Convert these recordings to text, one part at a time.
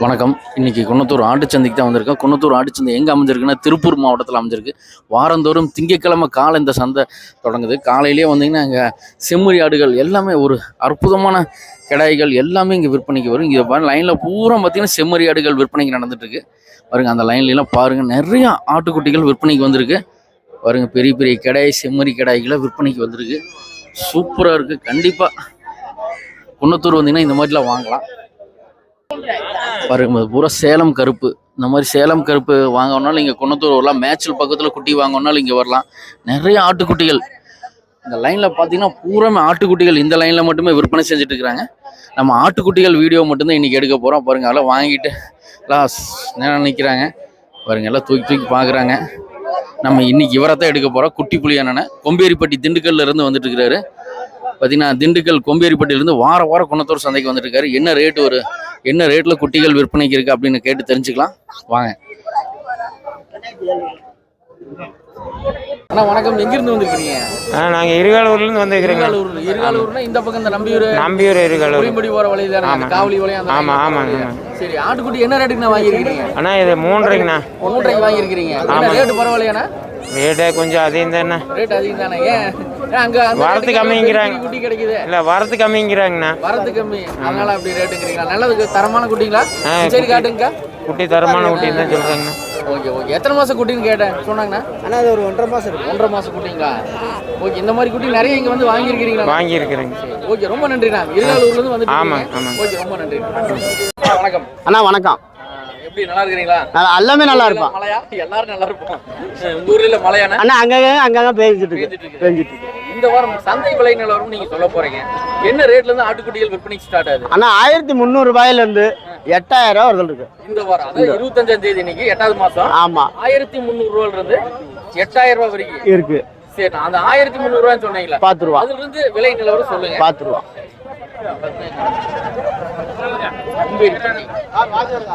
வணக்கம். இன்றைக்கி குன்னத்தூர் ஆட்டுச்சந்தைக்கு தான் வந்திருக்கோம். குன்னத்தூர் ஆட்டுச்சந்தை எங்கே அமைஞ்சிருக்குன்னா திருப்பூர் மாவட்டத்தில் அமைஞ்சிருக்கு. வாரந்தோறும் திங்கக்கிழமை காலை இந்த சந்தை தொடங்குது. காலையிலேயே வந்தீங்கன்னா அங்கே செம்மறி ஆடுகள் எல்லாமே ஒரு அற்புதமான கிடாய்கள் எல்லாமே இங்கே விற்பனைக்கு வரும். இங்கே லைனில் பூரா பார்த்தீங்கன்னா செம்மறி ஆடுகள் விற்பனைக்கு நடந்துட்டு இருக்கு பாருங்க அந்த லைன்லாம் பாருங்கள் நிறையா ஆட்டுக்குட்டிகள் விற்பனைக்கு வந்திருக்கு. பாருங்க பெரிய பெரிய கிடாய் செம்மறி கிடாய்களை விற்பனைக்கு வந்திருக்கு. சூப்பராக இருக்குது கண்டிப்பாக குன்னத்தூர் வந்தீங்கன்னா இந்த மாதிரிலாம் வாங்கலாம். பாருங்க பூரா சேலம் கருப்பு. இந்த மாதிரி சேலம் கருப்பு வாங்கணும்னாலும் இங்கே குணத்தூர் வரலாம். மேய்ச்சல் பக்கத்தில் குட்டி வாங்கணும்னாலும் இங்கே வரலாம். நிறைய ஆட்டுக்குட்டிகள். இந்த லைனில் பார்த்தீங்கன்னா பூராமே ஆட்டுக்குட்டிகள். இந்த லைனில் மட்டுமே விற்பனை செஞ்சுட்டு இருக்கிறாங்க நம்ம ஆட்டுக்குட்டிகள் வீடியோ மட்டும்தான் இன்றைக்கி எடுக்க போகிறோம் பாருங்க எல்லாம் வாங்கிட்டு எல்லாம் நேரம் நிற்கிறாங்க பாருங்க எல்லாம் தூக்கி தூக்கி பார்க்குறாங்க நம்ம இன்னைக்கு இவரை தான் எடுக்க போகிறோம் குட்டி புலி அண்ணனை. கொம்பேரிப்பட்டி திண்டுக்கல்ல இருந்து வந்துட்டு இருக்கிறாரு பார்த்தீங்கன்னா திண்டுக்கல் கொம்பேரிப்பட்டியிலேருந்து வார வாரம் குன்னத்தூர் சந்தைக்கு வந்துட்டு இருக்காரு என்ன ரேட் ஒரு என்ன ரேட்ல குட்டிகள் விற்பனைக்கு இருக்கு அப்படின்னு கேட்டு தெரிஞ்சுக்கலாம். வாங்க. அண்ணா வணக்கம். எங்கிருந்து வந்திருக்கீங்க ஆ நாங்கள் இருகாலூர்லேருந்து வந்துருக்கிறோங்க. இருகாலூர் இருகாலூர்னா இந்த பக்கம் இந்த நம்பியூர் நம்பியூர் இருகாலூர். தானே, அந்த ஆமா. காவலி வழியா அந்த ஆமா, line ஆமாங்க. சரி ஆட்டுக்குட்டி என்ன ரேட்டுக்கு நான் வாங்கியிருக்கீங்க அண்ணா இது மூன்றரைங்கண்ணா மூன்றைக்கு வாங்கியிருக்கிறீங்க. ரேட்டு பரவாயில்லையாண்ணா? ரேட்டு கொஞ்சம் அதிகம் தானே ரேட் அதிகம் தானே ஏன்? அங்க வரத்து கம்மிங்கிறாங்க. குட்டி கிடைக்குது. இல்லை வரத்து கம்மிங்கிறாங்கண்ணா வரது கம்மி அதனால அப்படி ரேட்டுங்கிறீங்களா நல்லதுக்கு தரமான குட்டிங்களா? சரி காட்டுங்கக்கா. குட்டி தரமான குட்டின்னு தான் சொல்கிறாங்கண்ணா ஓகே ஓகே. எத்தனை மாசம் குட்டின்னு கேட்டேன். சொன்னாங்கண்ணா? ஆனால் அது ஒரு ஒன்றரை மாதம் இருக்கும் ஒன்றரை மாசம் குட்டிங்களா? ஓகே இந்த மாதிரி குட்டி நிறைய இங்க வந்து வாங்கியிருக்கிறீங்களா? வாங்கியிருக்கிறேங்க. ஓகே. ரொம்ப நன்றிண்ணா. இருகாலூர்ல இருந்து வந்து ஆமாங்க, ஆமாங்க. ஓகே ரொம்ப நன்றி. வணக்கம் அண்ணா வணக்கம். எப்படி நல்லா இருக்கிறீங்களா? எல்லாமே நல்லா இருப்பான். மழையா எல்லாரும் நல்லா இருப்போம் உங்க ஊர்ல மழையாண்ணா அண்ணா அங்கங்க அங்கங்க பேஞ்சிட்டு இருக்கு. பேஞ்சிட்டு இருக்கு. இந்த வாரம் சந்தை விலை நிலவரம் நீங்க சொல்ல போறீங்க. என்ன ரேட்ல இருந்து ஆட்டுக்குட்டிகள் விற்பனைக்கு ஸ்டார்ட் ஆகுது? அண்ணா ஆயிரத்தி முந்நூறு ரூபாயில இருந்து எட்டாயிரம் ரூபா வருது இருக்கு. இந்த வாரம் அதாவது இருபத்தஞ்சாம் தேதி இன்னைக்கு எட்டாவது மாசம். ஆமா. ஆயிரத்தி முந்நூறு ரூபாயில இருந்து எட்டாயிரம் ரூபாய் வரைக்கும். இருக்கு. சரி அந்த ஆயிரத்தி முந்நூறு ரூபான்னு சொன்னீங்களா. பத்து ரூபா அதுல இருந்து விலை நிலவரம் சொல்லுங்க. பத்து ரூபா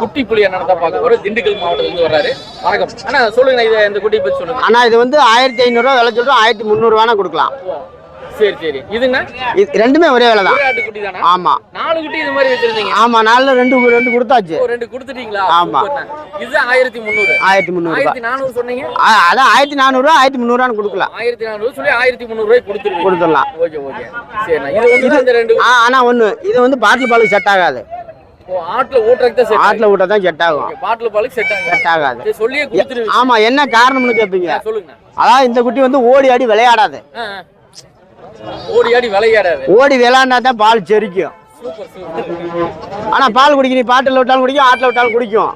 குட்டி. புலி தான் பார்க்க திண்டுக்கல் மாவட்டத்துல இருந்து வர்றாரு. வணக்கம். அண்ணா சொல்லுங்க இதை இந்த குட்டி பத்தி சொல்லுங்க. அண்ணா இது வந்து ஆயிரத்தி ஐநூறுரூவா விலை சொல்றோம். ஆயிரத்தி முந்நூறுவானா கொடுக்கலாம். சரி சரி. இதுங்க? இது ரெண்டுமே ஒரே விலை தான். ஆமா. நாலு குட்டி இது மாதிரி வச்சிருந்தீங்க. ஆமா நாலுல ரெண்டு ரெண்டு கொடுத்தாச்சு. ரெண்டு கொடுத்துட்டீங்களா? ஆமா. இது ஆயிரத்தி முந்நூறு. ஆயிரத்தி ஆயிரத்தி நானூறு சொன்னீங்க? அதான் ஆயிரத்தி நானூறுரூவா ஆயிரத்தி முந்நூறுவான்னு கொடுக்கலாம். ஆயிரத்தி நானூறு சொல்லி ஆயிரத்தி முந்நூறு ரூபாய் கொடுத்துருவீங்க. கொடுத்துடலாம். Okay okay. சரிண்ணா இது வந்து ரெண்டு ஆனா ஒண்ணு. இது வந்து பாட்டில் பாலுக்கு செட் ஆகாது. ஓ, ஆட்டுல ஊட்டுறதுக்கு தான் செட் தான் ஆகும். பாட்டில் பாலுக்கு செட் ஆகும் செட் ஆகாது. சொல்லியே ஆமா என்ன காரணம்னு கேட்பீங்க அதாவது இந்த குட்டி வந்து ஓடி ஆடி விளையாடாது. ஓடி ஆடி விளையாடாது. ஓடி விளையாண்டா தான் பால் செரிக்கும். ஆனா பால் குடிக்கும் நீ பாட்டில் விட்டாலும் குடிக்கும் ஆட்டில் விட்டாலும் குடிக்கும்.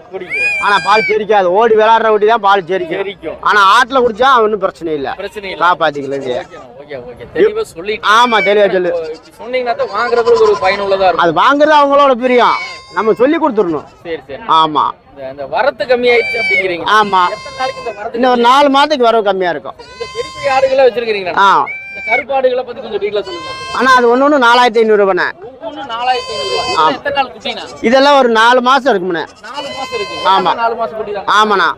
ஆனா பால் செரிக்காது. ஓடி விளையாடுற குட்டி தான் பால் செரிக்கும். ஆனா ஆட்டில் குடிச்சா ஒன்றும் பிரச்சனை இல்லை. காப்பாத்திக்கலாம் ஆமா தெளிவா சொல்லு. சொன்னீங்கன்னா தான் வாங்குறதுக்கு ஒரு பயனுள்ளதா அது வாங்குறது அவங்களோட பிரியம். நம்ம சொல்லி கொடுத்துடணும். சரி சரி. ஆமா. இந்த வரத்து கம்மியாயிடுச்சு அப்படிங்கிறீங்க. ஆமா. இன்னும் ஒரு நாலு மாதத்துக்கு வரவு கம்மியா இருக்கும். பெரிய ஆடுகளை வச்சிருக்கீங்களா? ஆ. இந்த கருப்பு ஆடுகளை பத்தி கொஞ்சம் டீட்டெயிலா சொல்லுங்க. ஆனா அது ஒன்று ஒன்று நாலாயிரத்தி ஐநூறு குட்டினா இதெல்லாம் ஒரு நாலு மாசம் இருக்குமுண்ணே. ஆமா. ஆமாண்ணா.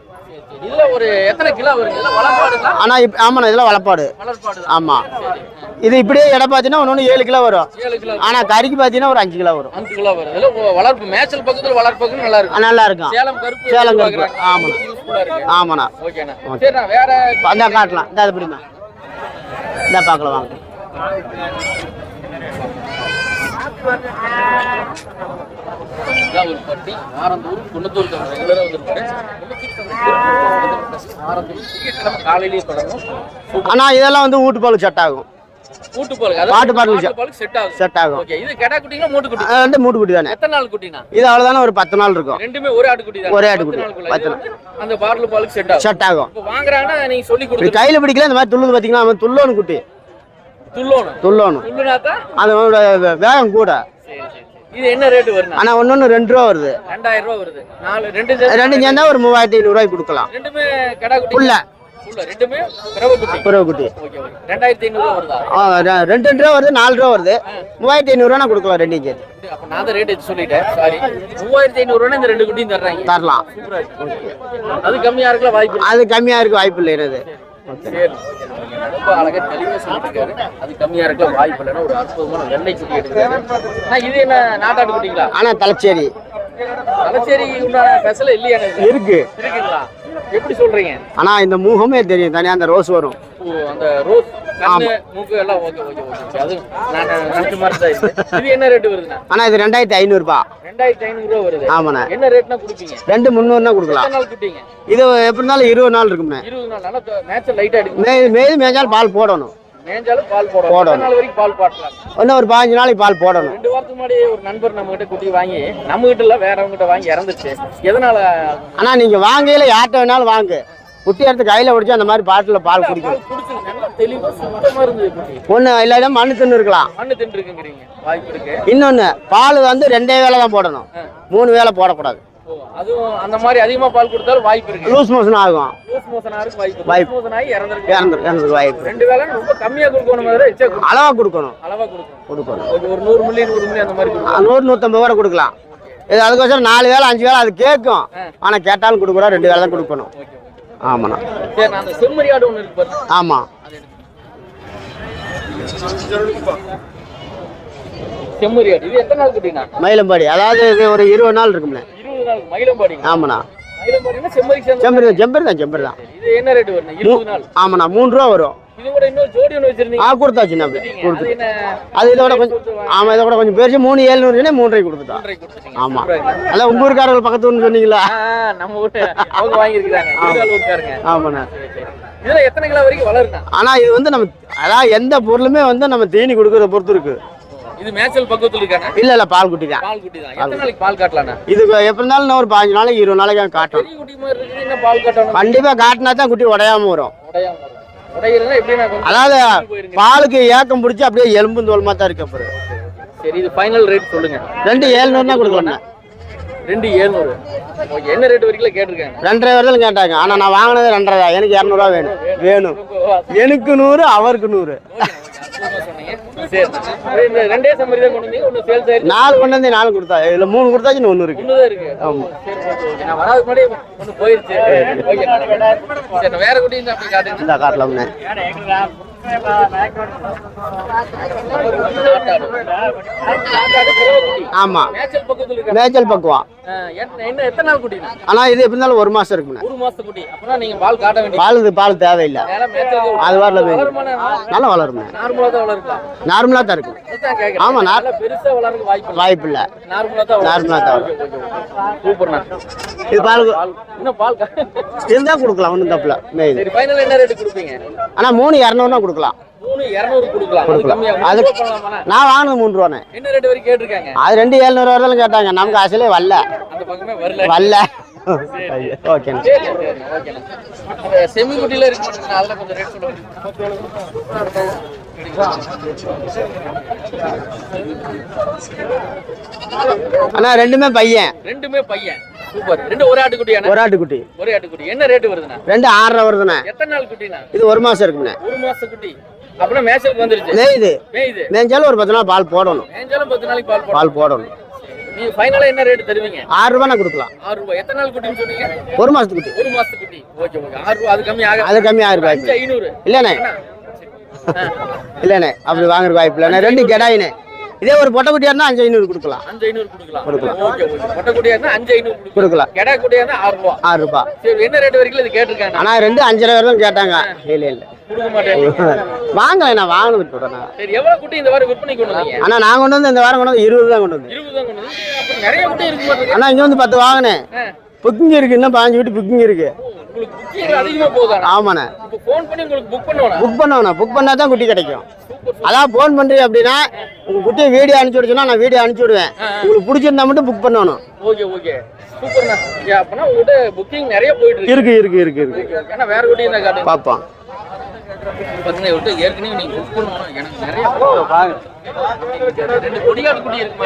இதுல ஒரு எத்தனை கிலோ வளர்ப்பாடுங்களா ஆனா ஆமாண்ணா இதெல்லாம் வளப்பாடு. வளர்ப்பாடு ஆமா. இது இப்படியே எடை பார்த்தீங்கன்னா ஒன்று ஏழு கிலோ வரும். ஏழு கிலோ ஆனா கறிக்கு பார்த்தீங்கன்னா ஒரு அஞ்சு கிலோ வரும். அஞ்சு கிலோ வரும். வளர்ப்பு மேய்ச்சல் பக்கத்துல வளர்ப்புக்கு நல்லா இருக்கும். நல்லா இருக்கும். சேலம் கருப்பு சேலம் கருப்பு, ஆமா. யூஸ்ஃபுல்லா இருக்கு. ஆமாண்ணா. ஓகேண்ணா சரிண்ணா வேற அந்த காட்டலாம். இந்த அது இந்த பார்க்கலாம் வாங்க. பட்டி. ஆரந்தூர் குன்னத்தூர் ரெகுலரா வந்துருப்பாரு ஆரந்தூர் திங்கட்கிழமை காலையிலேயே தொடங்கும் ஆனா இதெல்லாம் வந்து வீட்டு பால் செட் ஆகும். மாட்டு பாலுக்கு. மாட்டு பாலுக்கு செட் ஆகும் செட் ஆகும். ஓகே இது கெடா குட்டிங்களா மூட்டு குட்டி. வந்து மூட்டு குட்டி தானே? எத்தனை நாள் குட்டினா? இது அவ்வளோதானே ஒரு பத்து நாள் இருக்கும். ரெண்டுமே ஒரே ஆட்டுக்குட்டி தான்? ஒரே. பத்து நாளுக்குள்ள. இது வந்து அந்த பார்ல பாலுக்கு செட் ஆகும். செட் ஆகும். இப்போ வாங்குறாங்கன்னா நீங்க சொல்லி கொடுத்து கையில் பிடிக்கல இந்த மாதிரி துள்ளுது பார்த்தீங்கன்னா அவன் துள்ளோன்னு குட்டி. துள்ளோணும். துள்ளோணும். துள்ளுனாத்தா அதோட வேகம் கூட. இது என்ன ரேட்டு வருண்ணா ஆனா ஒன்று ரெண்டு ரூபா வருது. ரெண்டாயிரம் ரூபா வருது. நாலு ரெண்டு ரெண்டு சேர்ந்தா ஒரு மூவாயிரத்தி ஐநூறுரூவாய்க்கு கொடுக்கலாம். ரெண்டுமே கடா குட்டி. ரெண்டுமே ரெண்டாயிரத்தி ஐநூறு வருதா? ரெண்டு ரெண்டு ரூபா வருது நாலு ரூபா வருது. மூவாயிரத்தி ஐநூறுரூவா கொடுக்கலாம் அப்ப நான் தான் ரேட் சொல்லிட்டேன் சாரி மூவாயிரத்தி ஐநூறு ரூபா இந்த ரெண்டு குட்டியும் தர்றாங்க தரலாம். இருக்கு. அது கம்மியா இருக்கலாம் வாய்ப்பு. அது கம்மியா இருக்க வாய்ப்பு இல்லை சரி ரொம்ப அழகா தெளிவா சொல்லிருக்காரு அது கம்மியா இருக்கலாம் வாய்ப்பு இல்லைன்னா ஒரு அற்புதமான வெள்ளை குட்டி எடுக்கிறாரு ஆனா இது என்ன நாட்டாடு குட்டிங்களா? ஆனா தலைச்சேரி. தலைச்சேரி உண்டான ஸ்பெஷல் இல்லையாங்க இது? இருக்கு. இருக்குங்களா? எப்படி சொல்றீங்க? ஆனா இந்த முகமே தெரியும். தனியா அந்த ரோஸ் வரும். அந்த ரோஸ் இது ஆனா ரெண்டாயிரத்தி ஐநூறுபா. ரெண்டாயிரத்தி வருது. ஆமாண்ணே. என்ன ரேட்னா கொடுப்பீங்க? ரெண்டு முந்நூறுனா கொடுக்கலாம். இது எப்படி இருந்தாலும் இருபது நாள் இருக்கும்ண்ணே. இருபது நாள். லைட்டா பால் போடணும். மேஞ்சாலும் பால் போடணும். நாள் வரைக்கும் பால் பாட்டலாம். இன்னும் ஒரு பாஞ்சு நாளைக்கு பால் போடணும். ரெண்டு வாரத்துக்கு முன்னாடி ஒரு நண்பர் நம்ம கிட்ட குட்டி வாங்கி நம்ம கிட்ட இல்ல வேறவங்க கிட்ட வாங்கி இறந்துச்சு. எதனால? ஆனா நீங்க வாங்கையில யார்கிட்ட வேணாலும் வாங்கு. குட்டி எடுத்து கையில பிடிச்சி அந்த மாதிரி பாட்டில் பால் குட்டி. ஒண்ணு இல்லாத மண்ணு தின்னு இருக்கலாம். மண்ணு தின்னு இருக்குங்கிறீங்க வாய்ப்பு இருக்கு. இன்னொன்னு பால் வந்து ரெண்டே வேளை தான் போடணும். மூணு வேளை போடக்கூடாது. அதுவும் அந்த மாதிரி அதிகமா பால் கொடுத்தாலும் வாய்ப்பு இருக்கு. லூஸ் மோஷன் ஆகும். லூஸ் மோஷன் ஆருக்கு வாய்ப்பு வாய்ப்பு. லூஸ் மோஷன் ஆகி இறந்துருக்கு இறந்து இறந்துக்கு வாய்ப்பு ரெண்டு வேளை ரொம்ப கம்மியா கொடுக்கணும் மாதிரி எச்சா கொடுக்கணும். அளவா கொடுக்கணும். அளவா கொடுக்கணும். கொடுக்கணும். ஒரு- நூறு மில்லி நூறு மில்லி அந்த மாதிரி கொடுக்கணும். நூறு நூற்றம்பது ரூபா கொடுக்கலாம். இது அதுக்கோசரம் நாலு வேளை அஞ்சு வேளை அது கேட்கும். ஆனா கேட்டாலும் கொடுக்குறோம் ரெண்டு வேளை தான் கொடுக்கணும். ஆமாண்ணா. சரி நான் அந்த செம்மறி ஆடு ஒன்று இருக்கு பாருங்க. ஆமா. செம்மறி ஆடு. இது எத்தனை நாள் குட்டினா மயிலம்பாடி. அதாவது இது ஒரு இருபது நாள் மயிலம்பாடி ஆமாண்ணா. செம்பரி செம்பரி தான் செம்பரி தான் என்ன ரேட் ஆமாண்ணா மூணு ரூபா வரும். ஆ கொடுத்தாச்சுண்ணா கொடுத்து அது இதோட கொஞ்சம் ஆமா இதோட கொஞ்சம் பெருசு. மூணு ஏழுநூறுனே மூன்றரை கொடுத்துட்டோம் மூன்றரை கொடுத்துட்டீங்க. ஆமா. சூப்பரா இருக்கு. அதான் உங்க ஊருக்காரர்கள் பக்கத்து ஊர்னு சொன்னீங்களா? நம்ம அவங்க வாங்கியிருக்கிறாங்க. ஆமாண்ணா. இதுல எத்தனை கிலோ வரைக்கும் வளருண்ணா? ஆனா இது வந்து நம்ம அதான் எந்த பொருளுமே வந்து நம்ம தீனி கொடுக்கறத பொறுத்து இருக்கு. இது மேய்ச்சல் பக்கத்துல இருக்கானே? இல்ல இல்ல பால் குட்டி தான். பால் குட்டி தான். எத்தனை நாளைக்கு பால் காட்டலாண்ணா இது எப்படி இருந்தாலும் ஒரு பாஞ்சு நாளைக்கு இருபது நாளைக்கு காட்டும். குட்டி மாதிரி இருக்கு என்ன பால் காட்டணும்? கண்டிப்பா காட்டினா தான் குட்டி உடையாம வரும். உடையாம வரும். உடையிறதுனா எப்படின்னா கொஞ்சம் அதாவது. பாலுக்கு ஏக்கம் பிடிச்சி அப்படியே எலும்பு தோல்மா தான் இருக்கு அப்புறம் சரி இது ஃபைனல் ரேட் சொல்லுங்க. ரெண்டு ஏழுநூறுனா கொடுக்கலாம்ண்ணா ரெண்டு ஏழ்நூறு. என்ன ரேட் வரைக்கும் கேட்டிருக்காங்க? ரெண்டரை வரதுல கேட்டாங்க. ஆனா நான் வாங்கினது ரெண்டரை தான் எனக்கு இரநூறுவா வேணும். வேணும். எனக்கு நூறு அவருக்கு நூறு. சொன்னீங்க சரி இந்த ரெண்டே சம்மரி தான் கொண்டு சேல்ஸ் நாலு கொண்டு வந்து நாலு கொடுத்தா. இதுல மூணு கொடுத்தாச்சு இன்னும் ஒன்று இருக்கு. ஒன்று தான் இருக்கு. ஆமா. சரி ஓகே ஓகே நான் வராதுக்கு முன்னாடி ஒன்று போயிருச்சு. வேற அப்படி காட்டுங்க காட்டலாம்ண்ணே ஆமா. மேய்ச்சல் பக்குவம் ஆனா இது எப்படி இருந்தாலும் ஒரு மாசம் இருக்குண்ணே ஒரு மாசத்து குட்டி. அப்பனா நீங்க பால் காட்ட வேண்டிய பால் இது பால் தேவையில்லை அது வரல நல்லா வளருமே. நார்மலா தான் வளருக்கலாம் நார்மலா தான் இருக்கும். ஆமா, பெருசா வளர்றதுக்கு வாய்ப்பு இல்லை. வாய்ப்பு இல்லை. நார்மலா தான் நார்மலா தான். சூப்பர்ண்ணா. இது பால் இன்னும் இருந்தா கொடுக்கலாம் ஒன்றும் தப்புல சரி ஃபைனல் என்ன ரேட் கொடுப்பீங்க? ஆனா மூணு இரநூறுனா இரநூறு கொடுக்கலாம்? நான் வாங்கினது மூணு கேட்டிருக்காங்க? அது ரெண்டு ஏழுநூறு வரலாம் கேட்டாங்க. நமக்கு அசலே வரல. வரல. ஓகேண்ணா. இருக்கு அதில் கொஞ்சம் ரேட் சொல்லுங்க பையன். ரெண்டுமே பையன். சூப்பர். ரெண்டு ஒரு ஆட்டுக்குட்டியாண்ணா ஒரு ஆட்டுக்குட்டி. ஒரே ஆட்டுக்குட்டி. என்ன ரேட் வருதுண்ணா? ரெண்டு ஆறரை வருதுண்ணே. எத்தனை நாள் குட்டிண்ணா? இது ஒரு மாசம் இருக்குண்ணே ஒரு மாச குட்டி. அப்புறம் மேய்ச்சலுக்கு வந்துருச்சு. மேயுது. மேயுது. மேய்ஞ்சாலும் ஒரு பத்து நாள் பால் போடணும். மேய்ஞ்சாலும் பத்து நாளைக்கு பால் பால் போடணும். நீங்க ஃபைனலா என்ன ரேட் தருவீங்க? ஆறு ரூபாய் கொடுக்கலாம். ஆறு ரூபாய். எத்தனை நாள் குட்டின்னு சொன்னீங்க? ஒரு மாசத்து குட்டி. ஒரு மாசத்து குட்டி. Okay okay. ஆறு ரூபாய். அது கம்மி ஆக அது கம்மி ஆயிரம் அஞ்சு ரூபாய்க்கு ஐநூறு. இல்லைண்ணே. இல்லைண்ணே. அப்படி வாங்குற வாய்ப்பு இல்லைண்ணே. ரெண்டு கெடாயினே இதே ஒரு பொட்டை அஞ்சு ஐநூறு கொடுக்கலாம். அஞ்சு ஐநூறு கொடுக்கலாம். குட்டியா இருந்தா அஞ்சு ஐநூறு கொடுக்கலாம். கொடுக்கலாம். கெடா ஆறு ரூபா. ஆறு ரூபாய் சரி என்ன ரேட் வரைக்கும் இது கேட்டிருக்காங்க? ஆனா ரெண்டு அஞ்சரை வரலாம் கேட்டாங்க. இல்ல இல்ல. வாங்கலை நான் வாங்கினது சொல்றேன் சரி எவ்வளவு குட்டி இந்த வாரம் விற்பனை கொண்டு வந்தீங்க? ஆனா நான் கொண்டு வந்து இந்த வாரம் கொண்டு வந்து இருபது தான் கொண்டு வந்தேன். இருபது தான் கொண்டு வந்தீங்க அப்புறம் நிறைய குட்டி இருக்கு மாட்டேங்குது ஆனா இங்க வந்து பத்து வாங்கினேன். புக்கிங் இருக்கு இன்னும் பாஞ்சு வீட்டு புக்கிங் இருக்கு. ஆமாண்ணே. புக் பண்ணணும் புக் பண்ணா தான் குட்டி கிடைக்கும். அதான் ஃபோன் பண்றீங்க அப்படின்னா உங்க குட்டியை வீடியோ அனுப்பிச்சு விடுச்சுன்னா நான் வீடியோ அனுப்பிச்சு விடுவேன். உங்களுக்கு பிடிச்சிருந்தா மட்டும் புக் பண்ணணும். ஓகே ஓகே சூப்பர்ண்ணா அப்பனா உங்ககிட்ட புக்கிங் நிறைய போயிட்டு இருக்கு. இருக்கு இருக்கு இருக்கு இருக்கு. Okay, okay. ஏன்னா வேற குட்டி இருந்தா பார்ப்போம்.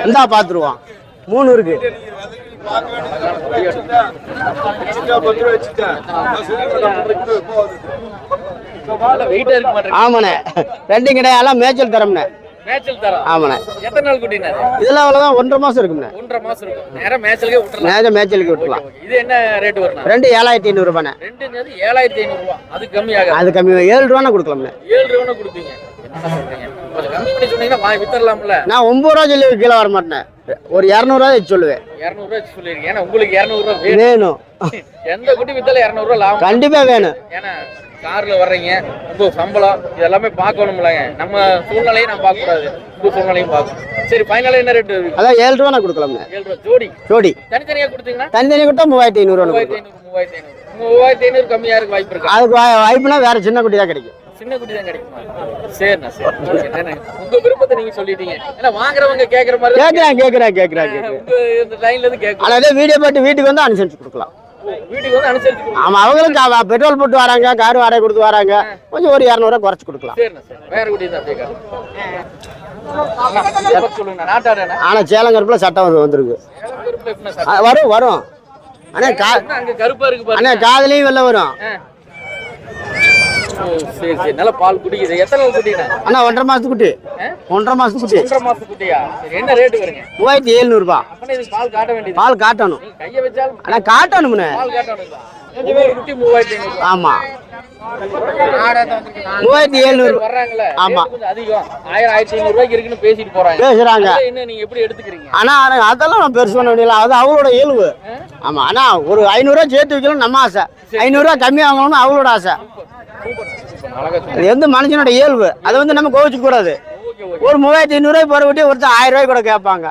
இந்தா மூணு இருக்கு. ஆமாண்ணே. ரெண்டும் கிடையாது மேய்ச்சல் தரம்ண்ணே. தரோம். ஆமாண்ணே. எத்தனை நாள் குட்டினா இது? இதெல்லாம் அவ்வளோதான் ஒன்றரை இருக்குண்ணே ஒன்றரை மாசம் இருக்கும். நேரம் மேய்ச்சலுக்கு விட்டுலாம் ஓகே, இது என்ன ரேட் வரும்னா ரெண்டு ஏழாயிரத்தி ஐநூறுபாண்ணே. ரெண்டு ஏழாயிரத்தி ஐநூறு ரூபா அது கம்மியாக அது கம்மி ஏழு ரூபானா கொடுக்கலாம்ண்ணே. ஏழு கொடுப்பீங்க. நான் ஒன்பது ரூபா சொல்லி கீழே வர மாட்டேன் ஒரு இரநூறுவா சொல்லுவேன். இரநூறுவா சொல்லியிருக்கேன் ஏன்னா உங்களுக்கு இரநூறுவா வேணும். எந்த குட்டி வித்தாலும் இரநூறுவா லாபம். கண்டிப்பா வேணும். ஏன்னா கார்ல வர்றீங்க உங்க சம்பளம் இதெல்லாமே பார்க்கணும்லங்க நம்ம சூழ்நிலையும் நான் பார்க்க கூடாது உங்க சூழ்நிலையும் பார்க்கணும். சரி ஃபைனலா என்ன ரேட் அதான் ஏழு ரூபா நான் கொடுக்கலாம்ண்ணே ஏழு ரூபா. ஜோடி. ஜோடி. தனித்தனியா கொடுத்தீங்கன்னா? தனித்தனி கொடுத்தா மூவாயிரத்தி ஐநூறு மூவாயிரத்தி ஐநூறு. மூவாயிரத்தி ஐநூறு கம்மியா இருக்கு வாய்ப்பு இருக்கா? அதுக்கு வாய்ப்புனா வேற சின்ன குட்டி தான் கிடைக்கும். சின்ன குட்டி தான் கிடைக்குமா? சரிண்ணா சரி. உங்க விருப்பத்தை நீங்க சொல்லிட்டீங்க. ஏன்னா வாங்குறவங்க கேக்குற மாதிரி கேட்குறேன் கேட்குறேன் உங்க இந்த லைன்ல இருந்து கேட்கும் ஆனால் அதே வீடியோ போட்டு வீட்டுக்கு வந்து அனுசரிச்சு கொடுக்கலாம். வீட்டுக்கு வந்து அனுசரிச்சு அவங்களும் பெட்ரோல் போட்டு வராங்க கார் வாடகை கொடுத்து வராங்க. கொஞ்சம் ஒரு இரநூறுவா குறைச்சி கொடுக்கலாம். வேற குட்டி தான் ஆனால் சேலங்கருப்பில் சட்டம் வந்து வந்துருக்கு. வரும் வரும். அங்க கருப்பா இருக்கு அண்ணா காதுலேயும் வெளில வரும். சரி சரி. நல்ல பால் குடிக்குது. எத்தனை நாள் குட்டிண்ணா அண்ணா ஒன்றரை குட்டி. ஆ? ஒன்றரை மாதத்து குட்டி. ஒன்றரை மாசம் குட்டியா? சரி என்ன ரேட்டு வருங்க? மூவாயிரத்தி எழுநூறுபா. பால் காட்ட வேண்டியது. பால் காட்டணும். நீங்க கையை வச்சாலும் அண்ணா பால் காட்டணும் குட்டி மூவாயிரத்தி ஐநூறு. ஆமாம் மூவாயிரத்தி எழுநூறு. வர்றாங்கல்ல. ஆமா. rate கொஞ்சம் அதிகம். ஆயிரம் ஆயிரத்தி ஐநூறு ரூபாய்க்கு இருக்குன்னு பேசிட்டு போறாங்க. பேசுகிறாங்க அதை என்ன நீங்க எப்படி எடுத்துக்கிறீங்க? ஆனால் அதெல்லாம் நான் பெருசு பண்ண வேண்டியதில்லை. அது அவங்களோட இயல்பு. ஆமாம் ஆனால் ஒரு ஐநூறுரூவா சேர்த்து வைக்கணும் நம்ம ஆசை. ஐநூறுரூவா கம்மி வாங்கணும்னு அவங்களோட ஆசை. அது வந்து மனுஷனோட இயல்பு? அதை வந்து நம்ம கோவிச்சுக்க கூடாது. ஒரு மூவாயிரத்தி ஐநூறுரூவாய் போகிற விட்டு ஒருத்தர் ஆயிரம் ரூபாய் கூட கேட்பாங்க.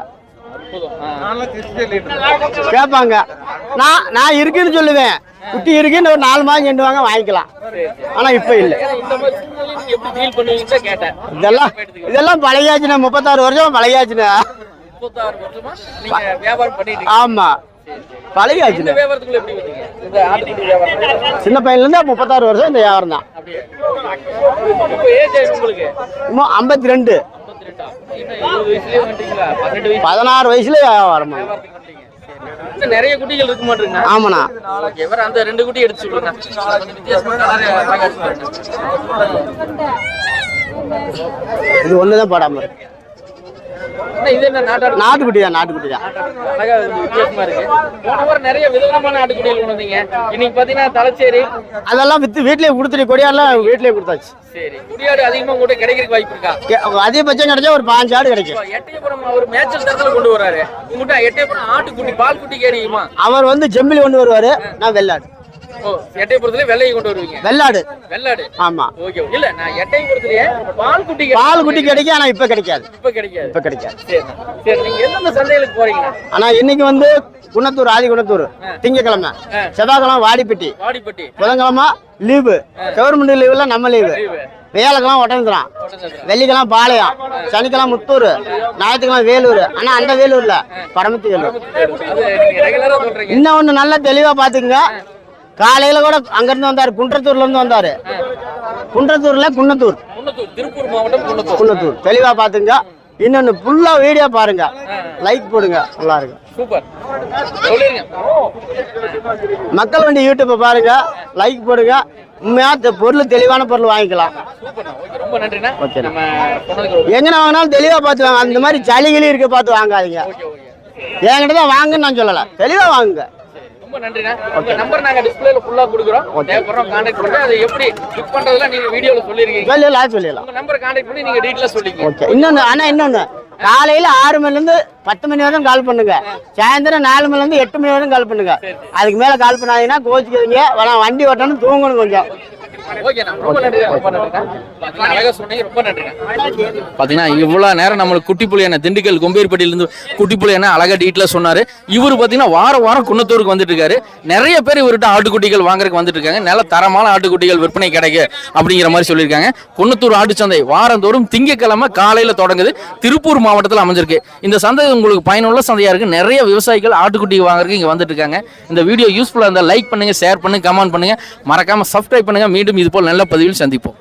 கேட்பாங்க. நான் நான் இருக்குன்னு சொல்லுவேன். குட்டி இருக்குன்னு ஒரு நாலு மாதம் செண்டுவாங்க வாங்கிக்கலாம். சரி, சரி. ஆனால் இப்போ இல்லை. இதெல்லாம் இதெல்லாம் பழையாச்சுண்ணே முப்பத்தாறு வருஷம் பழையாச்சுண்ணே முப்பத்தாறு வியாபாரம் சின்ன பையன்லேருந்து முப்பத்தாறு வருஷம் இந்த வியாபாரம் தான். இன்னும் ஐம்பத்தி ரெண்டு பதினாறு வயசுல வியாபாரம் நிறைய குட்டிகள் இருக்க மாட்டீங்க ஆமாண்ணா. அந்த ரெண்டு குட்டி எடுத்து சொல்லுங்க. இது ஒன்று தான் போடாமல் இருக்கு. இது என்ன நாட்டாடு நாட்டுக்குட்டி தான் நாட்டுக்குட்டி தான் அழகா இருக்கு, வித்தியாசமா இருக்கு. போன வாரம் நிறைய விதவிதமான ஆட்டுக்குட்டிகள் கொண்டு வந்தீங்க. இன்னைக்கு பாத்தீங்கன்னா தலைச்சேரி. அதெல்லாம் வித்து வீட்லயே கொடுத்துட்டு கொடியாடலாம் வீட்லயே கொடுத்தாச்சு. சரி. குடியாடு அதிகமா உங்கள்கிட்ட கிடைக்கிறதுக்கு வாய்ப்பு இருக்கா? அதிகபட்சம் கிடைச்சா ஒரு பாஞ்சு ஆடு கிடைக்கும். எட்டயபுரம் அவர் மேய்ச்சல் தரத்துல கொண்டு வராரு. உங்கள்கிட்ட எட்டயபுரம் ஆட்டுக்குட்டி பால் குட்டி கிடைக்குமா அவர் வந்து ஜெம்பிலி கொண்டு வருவாரு. நான் வெள்ளாடு. ஓ எட்டயபுரத்துல வெள்ளையை கொண்டு வருவீங்க. வெள்ளாடு. வெள்ளாடு. ஆமா. ஓகே இல்ல நான் எட்டயபுரத்துலயே பால் குட்டி கிடைக்கும். பால் குட்டி கிடைக்கும் ஆனா இப்ப கிடைக்காது. இப்ப கிடைக்காது. இப்ப கிடைக்காது. சரி சரி நீங்க எந்தெந்த சந்தைகளுக்கு போறீங்க? ஆனா இன்னைக்கு வந்து குணத்தூர் ஆதி குணத்தூர் திங்கக்கிழமை. செவ்வாய்க்கிழமை வாடிப்பட்டி. வாடிப்பட்டி. புதன்கிழமை லீவு. கவர்மெண்ட் லீவுல நம்ம லீவு. ஒட்டந்துறான் ஒட்டன்சத்திரம். வெள்ளிக்கிழமை பாளையம். சனிக்கிழமை முத்தூர். ஞாயிற்றுக்கிழமை வேலூர். ஆனா அந்த வேலூர்ல பரமத்தி வேலூர். இன்னும் ஒண்ணு நல்லா தெளிவா பாத்துக்கங்க காலையில கூட அங்கிருந்து வந்தாரு குன்றத்தூர்ல இருந்து வந்தாரு. குன்றத்தூர்ல குன்னத்தூர். குன்னத்தூர் திருப்பூர் மாவட்டம் குன்னத்தூர். குன்னத்தூர். தெளிவா பாத்துங்க. இன்னொன்னு ஃபுல்லா வீடியோ பாருங்க. லைக் போடுங்க. நல்லா இருக்கு சூப்பர். சொல்லிருங்க. மக்கள் வண்டி யூடியூப்பை பாருங்க. லைக் போடுங்க. உண்மையா பொருள் தெளிவான பொருள் வாங்கிக்கலாம். எங்கன வாங்கினாலும் தெளிவா பார்த்து வாங்க. அந்த மாதிரி சளி கிளி இருக்க பார்த்து வாங்காதீங்க. என்கிட்ட தான் வாங்குன்னு நான் சொல்லல. தெளிவா வாங்குங்க. ரொம்ப நன்றிண்ணா. உங்க நம்பர் நாங்க டிஸ்பிளேல ஃபுல்லா கொடுக்குறோம். தேவைப்படுறோம் கான்டாக்ட் பண்ணி அதை எப்படி புக் பண்றதுலாம் நீங்க வீடியோல சொல்லிருக்கீங்க. சொல்லலாம் சொல்லிடலாம். உங்க நம்பர் கான்டாக்ட் பண்ணி நீங்க டீட்டெயிலா சொல்லிங்க ஓகே இன்னொன்று ஆனால் இன்னொன்று காலையில் ஆறு மணிலேருந்து பத்து மணி வரைக்கும் கால் பண்ணுங்க. சாயந்தரம் நாலு மணிலேருந்து எட்டு மணி வரைக்கும் கால் பண்ணுங்க. அதுக்கு மேலே கால் பண்ணாதீங்கன்னா கோச்சிக்கிறீங்க வண்டி ஓட்டணும் தூங்கணும் கொஞ்சம். ஓகேண்ணா ரொம்ப பாத்தீங்கன்னா இவ்வளவு நேரம் நம்மளுக்கு குட்டி புலியான திண்டுக்கல் கொம்பேரிப்பட்டியிலிருந்து குட்டி புலியான அழகா டீட்டெயிலாக சொன்னாரு. இவர் பாத்தீங்கன்னா வாரம் வாரம் குன்னத்தூருக்கு வந்துட்டு இருக்காரு நிறைய பேர் இவர்கிட்ட ஆட்டுக்குட்டிகள் வாங்குறதுக்கு வந்துட்டு இருக்காங்க நல்ல தரமான ஆட்டுக்குட்டிகள் விற்பனை கிடைக்கு அப்படிங்கிற மாதிரி சொல்லியிருக்காங்க. குன்னத்தூர் ஆட்டுச்சந்தை வாரந்தோறும் திங்கட்கிழமை காலையில தொடங்குது. திருப்பூர் மாவட்டத்தில் அமைஞ்சிருக்கு. இந்த சந்தை உங்களுக்கு பயனுள்ள சந்தையா இருக்கு. நிறைய விவசாயிகள் ஆட்டுக்குட்டி வாங்குறதுக்கு இங்க வந்துட்டு இருக்காங்க இந்த வீடியோ யூஸ்ஃபுல்லா இருந்தால் லைக் பண்ணுங்க ஷேர் பண்ணுங்க கமெண்ட் பண்ணுங்க. மறக்காம சப்ஸ்கிரைப் பண்ணுங்க. மீண்டும் இது போல் நல்ல பதிவில் சந்திப்போம்.